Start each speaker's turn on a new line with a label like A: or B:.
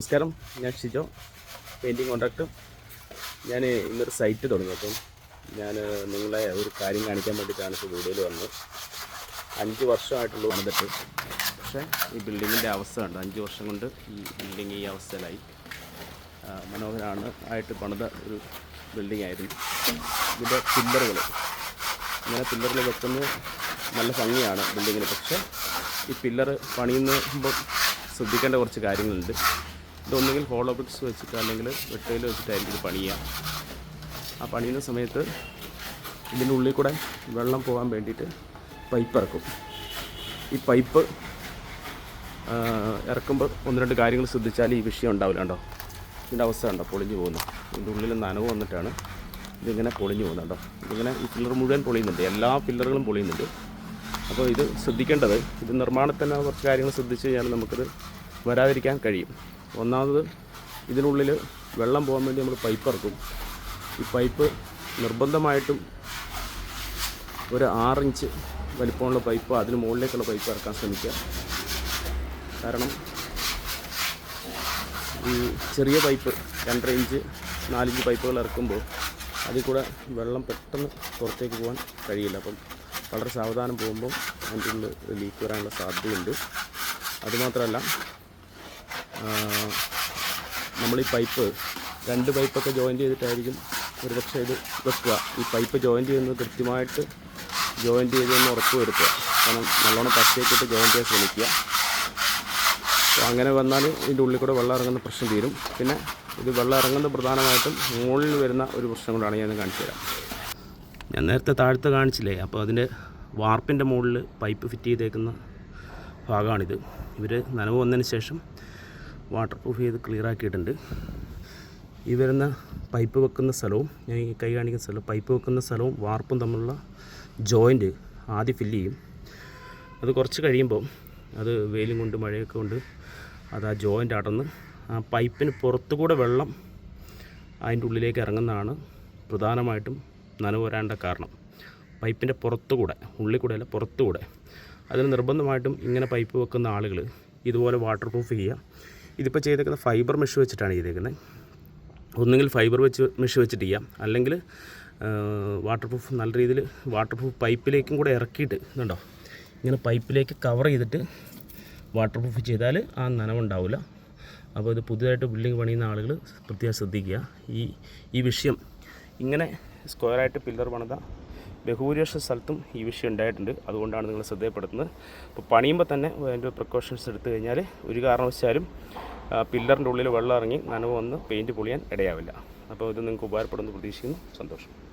A: നമസ്കാരം ഞാൻ Shijo. Painting contractor. ഞാൻ ഇന്നൊരു സൈറ്റ് തുടങ്ങി. അപ്പം ഞാൻ നിങ്ങളെ ഒരു കാര്യം കാണിക്കാൻ വേണ്ടിയിട്ടാണ് ഇപ്പോൾ വീഡിയോയിൽ വന്നത്. അഞ്ച് വർഷമായിട്ടുള്ളൂ വന്നിട്ട് പക്ഷേ ഈ ബിൽഡിങ്ങിന്റെ അവസ്ഥ കണ്ട്. അഞ്ച് വർഷം കൊണ്ട് ഈ ബിൽഡിങ് ഈ അവസ്ഥയിലായി. മനോഹരാണ് ആയിട്ട് പണിത ഒരു ബിൽഡിംഗ് ആയിരുന്നു. ഇതിന്റെ പില്ലറുകൾ ഇങ്ങനെ പില്ലറിൽ വെക്കുന്നത് നല്ല ഭംഗിയാണ് ബിൽഡിങ്ങിന്. പക്ഷേ ഈ പില്ലർ പണിയുമ്പോൾ ശ്രദ്ധിക്കേണ്ട കുറച്ച് കാര്യങ്ങളുണ്ട്. ഇതൊന്നുകിൽ ഹോളോ ബ്രിക്സ് വെച്ചിട്ട് അല്ലെങ്കിൽ വെട്ടയിൽ വെച്ചിട്ടായിരിക്കും ഇത് പണിയുക. ആ പണിയുന്ന സമയത്ത് ഇതിന്റെ ഉള്ളിൽ കൂടെ വെള്ളം പോകാൻ വേണ്ടിയിട്ട് പൈപ്പ് ഇറക്കും. ഈ പൈപ്പ് ഇറക്കുമ്പോൾ ഒന്ന് രണ്ട് കാര്യങ്ങൾ ശ്രദ്ധിച്ചാൽ ഈ വിഷയം ഉണ്ടാവില്ല കേട്ടോ ഇതിന്റെ അവസ്ഥ ഉണ്ടോ പൊളിഞ്ഞു പോകുന്നു. ഇതിന്റെ ഉള്ളിൽ നനവ് വന്നിട്ടാണ് ഇതിങ്ങനെ പൊളിഞ്ഞു പോകുന്നത് കേട്ടോ ഇതിങ്ങനെ ഈ പില്ലർ മുഴുവൻ പൊളിയുന്നുണ്ട്. എല്ലാ പില്ലറുകളും പൊളിയുന്നുണ്ട്. അപ്പോൾ ഇത് ശ്രദ്ധിക്കേണ്ടത് ഇത് നിർമ്മാണത്തിന് കുറച്ച് കാര്യങ്ങൾ ശ്രദ്ധിച്ച് കഴിഞ്ഞാൽ നമുക്കിത് വരാതിരിക്കാൻ കഴിയും. ഒന്നാമത് ഇതിനുള്ളിൽ വെള്ളം പോകാൻ വേണ്ടി നമ്മൾ പൈപ്പ് ഇറക്കും ഈ പൈപ്പ് നിർബന്ധമായിട്ടും ഒരു ആറിഞ്ച് വലിപ്പമുള്ള പൈപ്പ് അതിന് മുകളിലേക്കുള്ള പൈപ്പ് ഇറക്കാൻ ശ്രമിക്കുക. കാരണം ഈ ചെറിയ പൈപ്പ് രണ്ടര ഇഞ്ച് നാലിഞ്ച് പൈപ്പുകൾ ഇറക്കുമ്പോൾ അതിൽ കൂടെ വെള്ളം പെട്ടെന്ന് പുറത്തേക്ക് പോകാൻ കഴിയില്ല. അപ്പം വളരെ സാവധാനം പോകുമ്പോൾ അതിന്റെ ഉള്ളിൽ ലീക്ക് വരാനുള്ള സാധ്യതയുണ്ട്. അതുമാത്രമല്ല നമ്മൾ ഈ പൈപ്പ് രണ്ട് പൈപ്പൊക്കെ ജോയിൻ ചെയ്തിട്ടായിരിക്കും ഒരുപക്ഷെ ഇത് വെക്കുക. ഈ പൈപ്പ് ജോയിൻ ചെയ്യുന്നത് കൃത്യമായിട്ട് ജോയിന്റ് ചെയ്തെന്ന് ഉറപ്പ് വരുത്തുക. കാരണം നല്ലോണം പച്ചയ്ക്കിട്ട് ജോയിൻ ചെയ്യാൻ ശ്രമിക്കുക. അങ്ങനെ വന്നാൽ ഇതിന്റെ ഉള്ളിൽ കൂടെ വെള്ളം ഇറങ്ങുന്ന പ്രശ്നം തീരും. പിന്നെ ഇത് വെള്ളം ഇറങ്ങുന്നത് പ്രധാനമായിട്ടും മുകളിൽ വരുന്ന ഒരു പ്രശ്നം കൊണ്ടാണ് ഞാൻ കാണിച്ചു തരാം. ഞാൻ നേരത്തെ താഴത്ത് കാണിച്ചില്ലേ? അപ്പോൾ അതിന്റെ വാർപ്പിന്റെ മുകളിൽ പൈപ്പ് ഫിറ്റ് ചെയ്തേക്കുന്ന ഭാഗമാണിത്. ഇവർ നനവ് വന്നതിന് ശേഷം വാട്ടർ പ്രൂഫ് ചെയ്ത് ക്ലിയർ ആക്കിയിട്ടുണ്ട്. ഈ വരുന്ന പൈപ്പ് വെക്കുന്ന സ്ഥലവും ഞാൻ ഈ കൈ കാണിക്കുന്ന സ്ഥലം പൈപ്പ് വെക്കുന്ന സ്ഥലവും വാർപ്പും തമ്മിലുള്ള ജോയിന്റ് ആദ്യം ഫില്ല് ചെയ്യും. അത് കുറച്ച് കഴിയുമ്പോൾ അത് വെയിലും കൊണ്ട് മഴയൊക്കെ കൊണ്ട് അത് ആ ജോയിന്റ് അടന്ന് ആ പൈപ്പിന് പുറത്തുകൂടെ വെള്ളം അതിന്റെ ഉള്ളിലേക്ക് ഇറങ്ങുന്നതാണ് പ്രധാനമായിട്ടും നനവ് കാരണം. പൈപ്പിന്റെ പുറത്തുകൂടെ ഉള്ളിൽ കൂടെ അല്ല പുറത്തുകൂടെ. അതിന് നിർബന്ധമായിട്ടും ഇങ്ങനെ പൈപ്പ് വെക്കുന്ന ആളുകൾ ഇതുപോലെ വാട്ടർ പ്രൂഫ് ചെയ്യുക. ഇതിപ്പോൾ ചെയ്തേക്കുന്ന ഫൈബർ മെഷ് വെച്ചിട്ടാണ് ചെയ്തേക്കുന്നത്. ഒന്നുകിൽ ഫൈബർ വെച്ച് മെഷ് വെച്ചിട്ട് ചെയ്യാം. അല്ലെങ്കിൽ വാട്ടർ പ്രൂഫ് നല്ല രീതിയിൽ വാട്ടർ പ്രൂഫ് പൈപ്പിലേക്കും കൂടെ ഇറക്കിയിട്ട് ഇതുണ്ടോ? ഇങ്ങനെ പൈപ്പിലേക്ക് കവർ ചെയ്തിട്ട് വാട്ടർ പ്രൂഫ് ചെയ്താൽ ആ നനവുണ്ടാവില്ല അപ്പോൾ ഇത് പുതിയതായിട്ട് ബിൽഡിംഗ് പണിയുന്ന ആളുകൾ പ്രത്യേകം ശ്രദ്ധിക്കുക. ഈ ഈ വിഷയം ഇങ്ങനെ സ്ക്വയറായിട്ട് പില്ലർ പണിത ബഹുഭൂരിപക്ഷ സ്ഥലത്തും ഈ വിഷയം ഉണ്ടായിട്ടുണ്ട്. അതുകൊണ്ടാണ് നിങ്ങൾ ശ്രദ്ധയപ്പെടുത്തുന്നത് അപ്പോൾ പണിയുമ്പോൾ തന്നെ അതിന്റെ പ്രിക്കോഷൻസ് എടുത്തു കഴിഞ്ഞാൽ ഒരു കാരണവശാലും പില്ലറിന്റെ ഉള്ളിൽ വെള്ളം ഇറങ്ങി നനവ് വന്ന് പെയിന്റ് പൊളിയാൻ ഇടയാവില്ല. അപ്പോൾ ഇത് നിങ്ങൾക്ക് ഉപകാരപ്പെടുന്നു പ്രതീക്ഷിക്കുന്നു. സന്തോഷം.